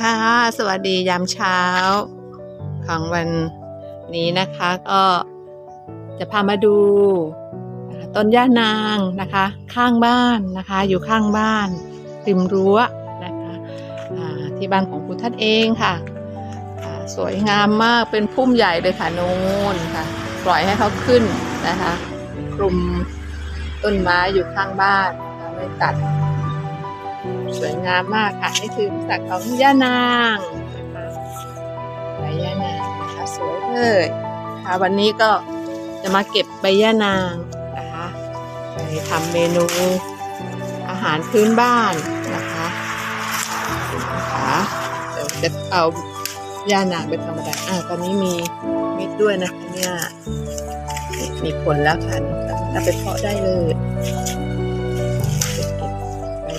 ค่ะ สวัสดียามเช้า ของวันนี้นะคะก็จะพามาดูต้นย่านางนะคะ ข้างบ้านนะคะ อยู่ข้างบ้านริมรั้วนะคะที่บ้านของคุณท่านเองค่ะ สวยงามมากเป็นพุ่มใหญ่เลยค่ะนูนค่ะ ปล่อยให้เขาขึ้นนะคะกลุ่มต้นไม้อยู่ข้างบ้านไม่ตัด สวยงามมากค่ะนี่คือสักของย่านางนะคะใบย่านางนะคะสวยเลยค่ะวันนี้ก็จะมาเก็บใบย่านางนะคะไปทำเมนูอาหารพื้นบ้านนะคะนะคะเดี๋ยวจะเอาย่านางไปทำอะไรอ่าตอนนี้มีมิดด้วยนะคะเนี่ยมีผลแล้วค่ะเอาไปเพาะได้เลย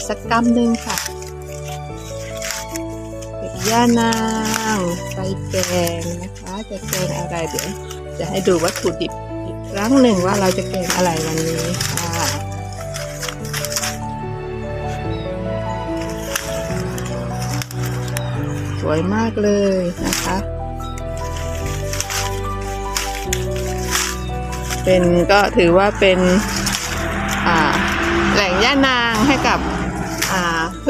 สักกำหนึ่งค่ะเก็บย่านางไปแกงนะคะ จะแกงอะไรเดี๋ยวจะให้ดูวัตถุดิบอีกครั้งหนึ่งว่าเราจะแกงอะไรวันนี้ค่ะสวยมากเลยนะคะเป็นก็ถือว่าเป็นอ่าแหล่งย่านางให้กับ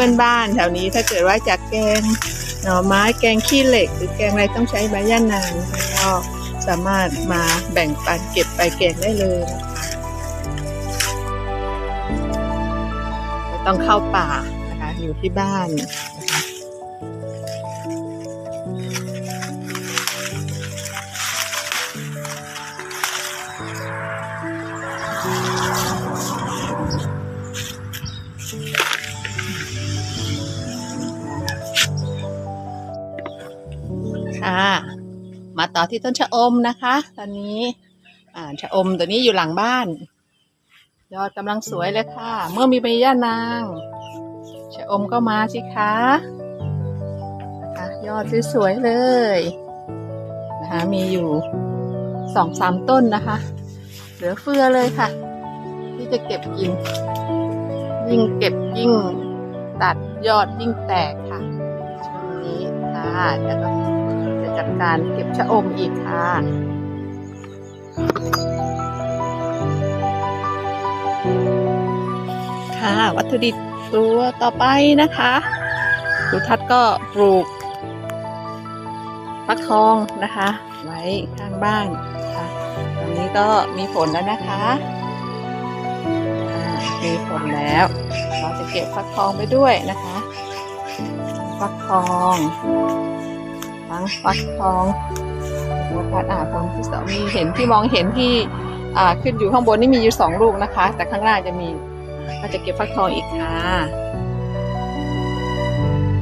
พื่อนบ้านแถวนี้ถ้าเกิดว่าจากแกงหน่อไม้แกงขี้เหล็ก หรือแกงอะไรต้องใช้ใบย่านางก็สามารถมาแบ่งปันเก็บไปแกงได้เลยนะคะไม่ต้องเข้าป่านะคะอยู่ที่บ้านนะคะ ค่ะ มาต่อที่ต้นชะอมนะคะ ตอนนี้ อ่าชะอมตัวนี้อยู่หลังบ้าน ยอดกำลังสวยเลยค่ะ เมื่อมีใบย่านาง ชะอมก็มาสิคะนะคะยอดสวยๆเลยนะคะมีอยู่สองสามต้นนะคะ เหลือเฟือเลยค่ะ ที่จะเก็บกิน ยิ่งเก็บยิ่งตัดยอดยิ่งแตกค่ะช่วงนี้ค่ะเดี๋ยวก็ จะจัดการเก็บชะอมอีกค่ะค่ะ วัตถุดิบตัวต่อไปนะคะครูทัศน์ก็ปลูกฟักทองนะคะ ไว้ข้างบ้านค่ะตอนนี้ก็มีผลแล้วนะคะมีผลแล้ว เราจะเก็บฟักทองไปด้วยนะคะ ฟักทองั้งฟักทองแล้วก็อ่าผลที่สองมีเห็นที่มองเห็นที่อ่าขึ้นอยู่ข้างบนนี่มีอยู่สองลูกนะคะ แต่ข้างล่างจะมีก็จะเก็บฟักทองอีกค่ะ